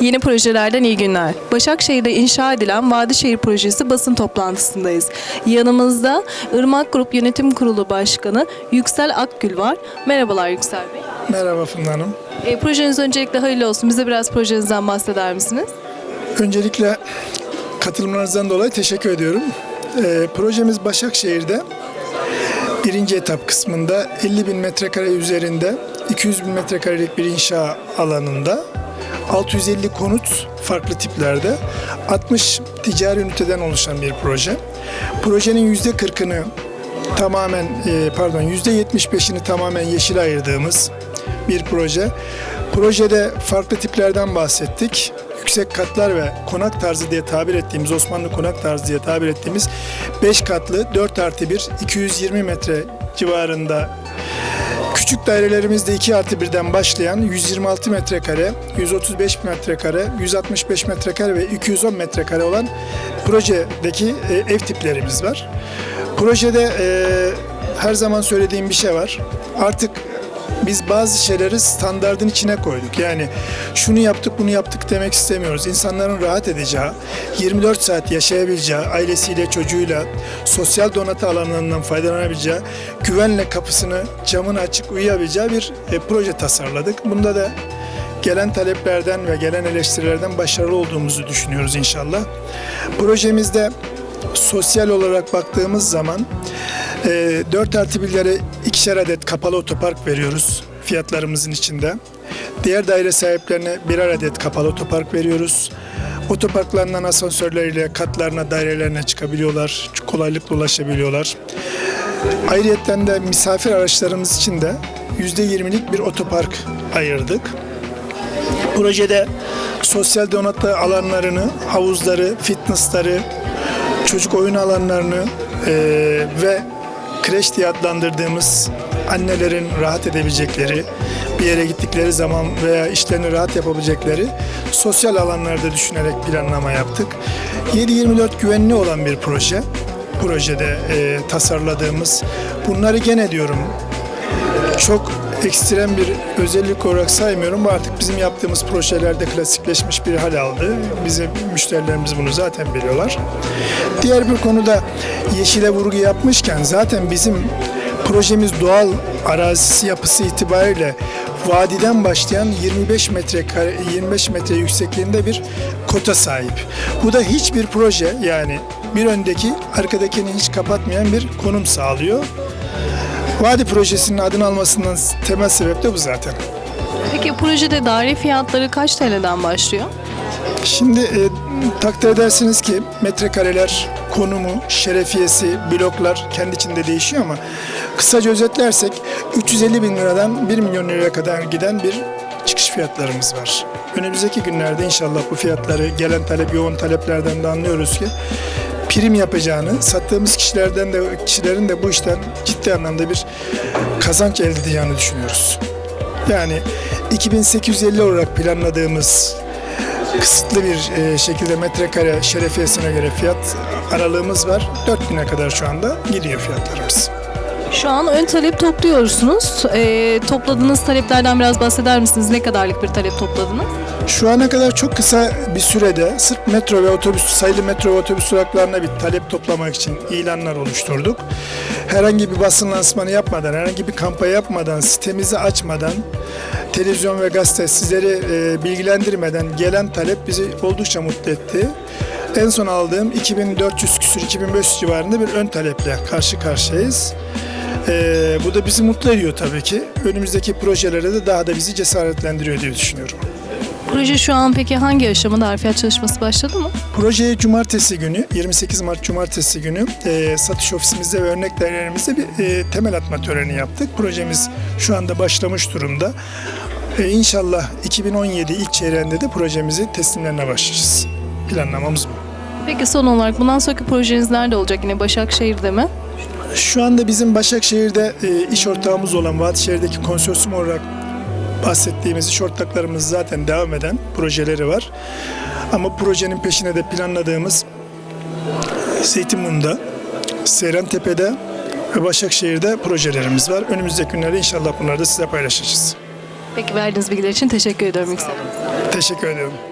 Yeni projelerden iyi günler. Başakşehir'de inşa edilen Vadişehir Projesi basın toplantısındayız. Yanımızda Irmak Grup Yönetim Kurulu Başkanı Yüksel Akgül var. Merhabalar Yüksel Bey. Merhaba Funda Hanım. E, projeniz öncelikle hayırlı olsun. Bize biraz projenizden bahseder misiniz? Öncelikle katılımlarınızdan dolayı teşekkür ediyorum. Ee, projemiz Başakşehir'de birinci etap kısmında 50 bin metrekare üzerinde 200 bin metrekarelik bir inşa alanında 650 konut farklı tiplerde 60 ticari üniteden oluşan bir proje. Projenin %40'ını tamamen e, pardon %75'ini tamamen yeşile ayırdığımız bir proje. Projede farklı tiplerden bahsettik. Yüksek katlar ve konak tarzı diye tabir ettiğimiz Osmanlı konak tarzı diye tabir ettiğimiz 5 katlı 4 artı 1 220 metre civarında Küçük dairelerimizde 2 artı 1'den başlayan 126 metrekare, 135 metrekare, 165 metrekare ve 210 metrekare olan projedeki e, ev tiplerimiz var. Projede e, her zaman söylediğim bir şey var. Artık biz bazı şeyleri standardın içine koyduk. Yani şunu yaptık bunu yaptık demek istemiyoruz. İnsanların rahat edeceği, 24 saat yaşayabileceği, ailesiyle, çocuğuyla, sosyal donatı alanlarından faydalanabileceği, güvenle kapısını, camını açık uyuyabileceği bir e, proje tasarladık. Bunda da gelen taleplerden ve gelen eleştirilerden başarılı olduğumuzu düşünüyoruz inşallah. Projemizde sosyal olarak baktığımız zaman e, 4 artı 1'lere ikişer adet kapalı otopark veriyoruz fiyatlarımızın içinde. Diğer daire sahiplerine birer adet kapalı otopark veriyoruz. Otoparklarından asansörleriyle katlarına, dairelerine çıkabiliyorlar. Kolaylıkla ulaşabiliyorlar. Ayrıyeten de misafir araçlarımız için de %20'lik bir otopark ayırdık. Projede sosyal donatı alanlarını, havuzları, fitnessları, çocuk oyun alanlarını eee, ve kreş diye adlandırdığımız annelerin rahat edebilecekleri, bir yere gittikleri zaman veya işlerini rahat yapabilecekleri sosyal alanlarda düşünerek planlama yaptık. 7-24 güvenli olan bir proje. Projede eee, tasarladığımız. Bunları gene diyorum çok ekstrem bir özellik olarak saymıyorum. Bu artık bizim yaptığımız projelerde klasikleşmiş bir hal aldı. Bizim müşterilerimiz bunu zaten biliyorlar. Diğer bir konuda yeşile vurgu yapmışken zaten bizim projemiz doğal arazisi yapısı itibariyle vadiden başlayan 25 metre 25 metre yüksekliğinde bir kota sahip. Bu da hiçbir proje yani bir öndeki arkadakini hiç kapatmayan bir konum sağlıyor. Vadi projesinin adını almasından temel sebep de bu zaten. Peki projede daire fiyatları kaç TL'den başlıyor? Şimdi e, takdir edersiniz ki metrekareler, konumu, şerefiyesi, bloklar kendi içinde değişiyor ama kısaca özetlersek 350 bin liradan 1 milyon liraya kadar giden bir çıkış fiyatlarımız var. Önümüzdeki günlerde inşallah bu fiyatları gelen talep, yoğun taleplerden de anlıyoruz ki prim yapacağını, sattığımız kişilerden de kişilerin de bu işten ciddi anlamda bir kazanç elde edeceğini düşünüyoruz. Yani 2850 olarak planladığımız kısıtlı bir e, şekilde metrekare şerefiyesine göre fiyat aralığımız var. 4000'e kadar şu anda gidiyor fiyatlarımız. Şu an ön talep topluyorsunuz. E, topladığınız taleplerden biraz bahseder misiniz? Ne kadarlık bir talep topladınız? Şu ana kadar çok kısa bir sürede sırf metro ve otobüs sayılı metro ve otobüs duraklarına bir talep toplamak için ilanlar oluşturduk. Herhangi bir basın lansmanı yapmadan, herhangi bir kampanya yapmadan, sitemizi açmadan, televizyon ve gazete sizleri e, bilgilendirmeden gelen talep bizi oldukça mutlu etti. En son aldığım 2400 küsür 2500 civarında bir ön taleple karşı karşıyayız. E, bu da bizi mutlu ediyor tabii ki. Önümüzdeki projelere de daha da bizi cesaretlendiriyor diye düşünüyorum. Proje şu an peki hangi aşamada harfiyat çalışması başladı mı? Projeye cumartesi günü, 28 Mart cumartesi günü e, satış ofisimizde ve örnek dairelerimizde bir e, temel atma töreni yaptık. Projemiz şu anda başlamış durumda. E, inşallah 2017 ilk çeyreğinde de projemizi teslimlerine başlayacağız. Planlamamız bu. Peki son olarak bundan sonraki projeniz nerede olacak? Yine Başakşehir'de mi? Şu anda bizim Başakşehir'de e, iş ortağımız olan Vadişehir'deki konsorsiyum olarak bahsettiğimiz iş ortaklarımız zaten devam eden projeleri var. Ama projenin peşine de planladığımız Zeytinburnu'nda, Seyrantepe'de ve Başakşehir'de projelerimiz var. Önümüzdeki günlerde inşallah bunları da size paylaşacağız. Peki verdiğiniz bilgiler için teşekkür ediyorum Yüksel. Teşekkür ediyorum.